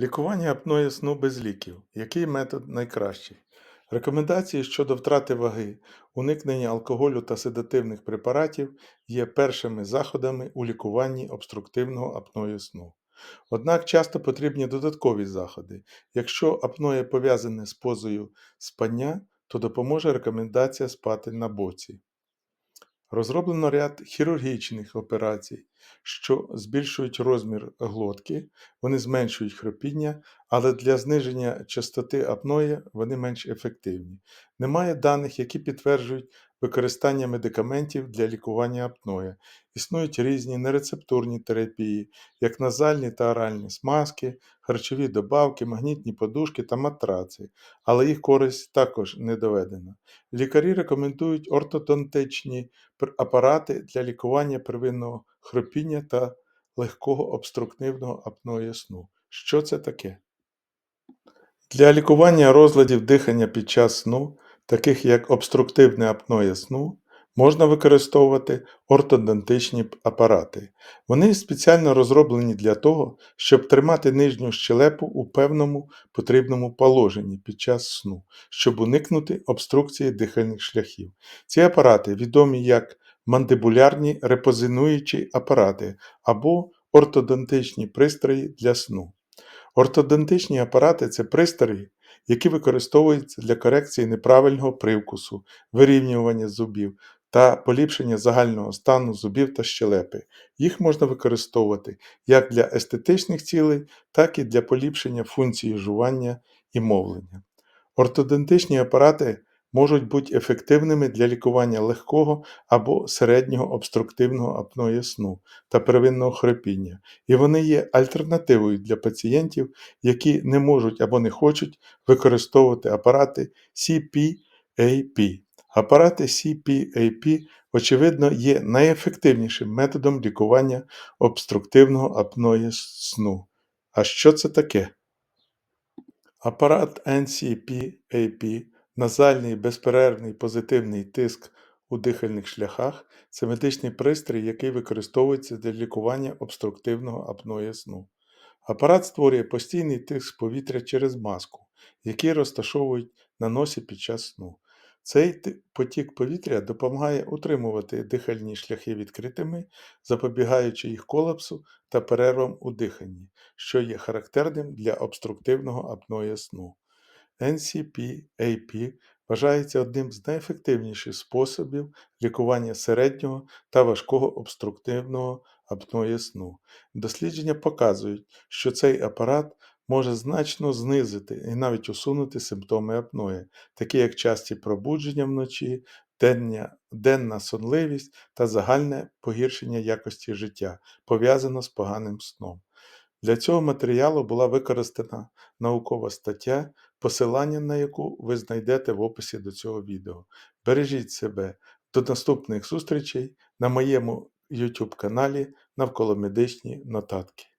Лікування апної сну без ліків. Який метод найкращий? Рекомендації щодо втрати ваги, уникнення алкоголю та седативних препаратів є першими заходами у лікуванні обструктивного апної сну. Однак часто потрібні додаткові заходи. Якщо апноє пов'язане з позою спання, то допоможе рекомендація спати на боці. Розроблено ряд хірургічних операцій, що збільшують розмір глотки, вони зменшують хропіння, але для зниження частоти апної вони менш ефективні. Немає даних, які підтверджують використання медикаментів для лікування апної. Існують різні нерецептурні терапії, як назальні та оральні смазки, харчові добавки, магнітні подушки та матраци, але їх користь також не доведена. Лікарі рекомендують ортодонтичні апарати для лікування первинного хропіння та легкого обструктивного апної сну. Що це таке? Для лікування розладів дихання під час сну, таких як обструктивне апноє сну, можна використовувати ортодонтичні апарати. Вони спеціально розроблені для того, щоб тримати нижню щелепу у певному потрібному положенні під час сну, щоб уникнути обструкції дихальних шляхів. Ці апарати відомі як мандибулярні репозинуючі апарати або ортодонтичні пристрої для сну. Ортодонтичні апарати це пристрої, які використовуються для корекції неправильного привкусу, вирівнювання зубів та поліпшення загального стану зубів та щелепи. Їх можна використовувати як для естетичних цілей, так і для поліпшення функції жування і мовлення. Ортодонтичні апарати можуть бути ефективними для лікування легкого або середнього обструктивного апної сну та первинного хрипіння, і вони є альтернативою для пацієнтів, які не можуть або не хочуть використовувати апарати CPAP. Апарати CPAP, очевидно, є найефективнішим методом лікування обструктивного апної сну. А що це таке? Апарат NCP-AP – назальний безперервний позитивний тиск у дихальних шляхах – це медичний пристрій, який використовується для лікування обструктивного апної сну. Апарат створює постійний тиск повітря через маску, який розташовують на носі під час сну. Цей потік повітря допомагає утримувати дихальні шляхи відкритими, запобігаючи їх колапсу та перервам у диханні, що є характерним для обструктивного апної сну. NCP-AP вважається одним з найефективніших способів лікування середнього та важкого обструктивного апної сну. Дослідження показують, що цей апарат може значно знизити і навіть усунути симптоми апної, такі як часті пробудження вночі, дення, денна сонливість та загальне погіршення якості життя, пов'язано з поганим сном. Для цього матеріалу була використана наукова стаття, посилання на яку ви знайдете в описі до цього відео. Бережіть себе. До наступних зустрічей на моєму YouTube каналі Навколо медичні нотатки.